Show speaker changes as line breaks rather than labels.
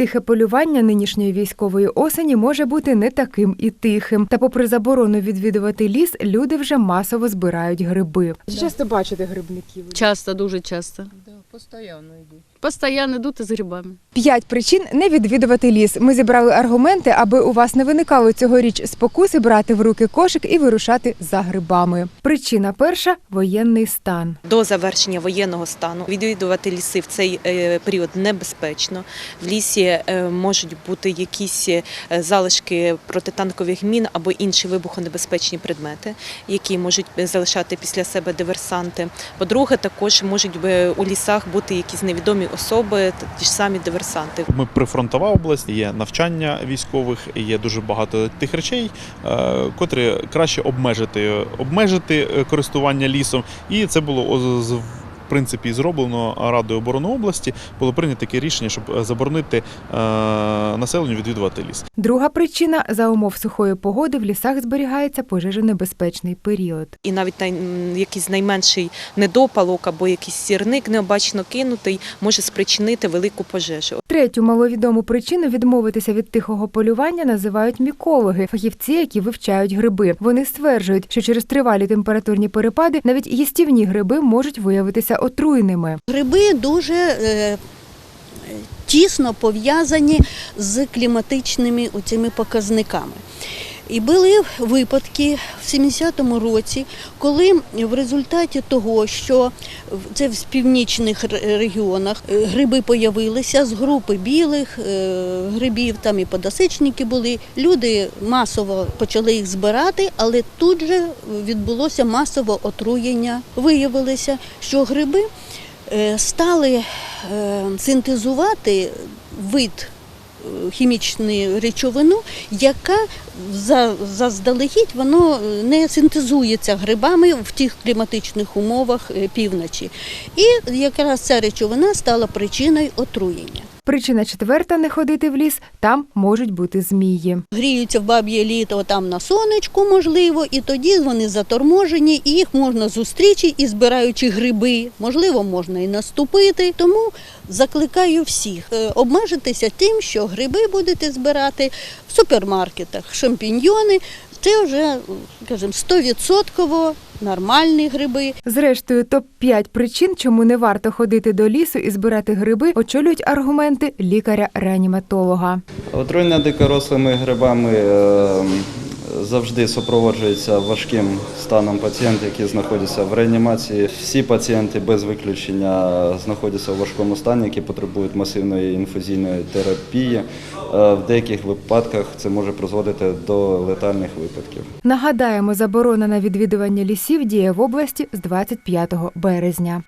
Тихе полювання нинішньої військової осені може бути не таким і тихим. Та, попри заборону відвідувати ліс, люди вже масово збирають гриби. Часто бачите грибників.
Часто, дуже часто.
Постоянно йдуть.
Постоянно йдуть із грибами.
П'ять причин не відвідувати ліс. Ми зібрали аргументи, аби у вас не виникало цьогоріч спокуси брати в руки кошик і вирушати за грибами. Причина перша воєнний стан.
До завершення воєнного стану відвідувати ліси в цей е, період небезпечно. В лісі е, можуть бути якісь е, залишки протитанкових мін або інші вибухонебезпечні предмети, які можуть залишати після себе диверсанти. По-друге, також можуть у лісах бути якісь невідомі особи, ті ж самі диверсанти.
Ми прифронтова область, є навчання військових, є дуже багато тих речей, е, котрі краще обмежити, обмежити е, користування лісом. І це було принципі зроблено Радою оборони області. Було прийнято таке рішення, щоб е, заборонити е, населенню відвідувати ліс.
Друга причина за умов сухої погоди в лісах зберігається пожежонебезпечний період.
І навіть най, якийсь найменший недопалок або якийсь сірник необачно кинутий може спричинити велику пожежу.
Третю маловідому причину відмовитися від тихого полювання називають мікологи, фахівці, які вивчають гриби. Вони стверджують, що через тривалі температурні перепади навіть їстівні гриби можуть виявитися отруйними.
Гриби дуже е, тісно пов'язані з кліматичними оцими показниками. І були випадки в 70-му році, коли в результаті того, що це в північних регіонах е, гриби появилися з групи білих е, грибів, там і подосичники були. Люди масово почали їх збирати, але тут же відбулося масове отруєння. Виявилося, що гриби е, стали синтезувати вид хімічну речовину, яка за- заздалегідь воно е, не синтезується грибами в тих кліматичних умовах е, півночі. І якраз ця речовина стала причиною отруєння.
Причина четверта не ходити в ліс там можуть бути змії.
Гріються в баб'є літо там на сонечку, можливо, і тоді вони заторможені, і їх можна зустрічі і збираючи гриби, можливо, можна і наступити. Тому закликаю всіх е, обмежитися тим, що гриби будете збирати в супермаркетах, шампіньйони. Це вже, скажімо, 100% нормальні гриби.
Зрештою, топ 5 причин, чому не варто ходити до лісу і збирати гриби, очолюють аргументи лікаря-реаніматолога.
Отруєння дикорослими грибами е, завжди супроводжується важким станом пацієнтів, які знаходяться в реанімації. Всі пацієнти без виключення знаходяться у важкому стані, які потребують масивної інфузійної терапії. Е, В деяких випадках це може призводити до летальних випадків.
Нагадаємо, заборона на відвідування лісів діє в області з 25 березня.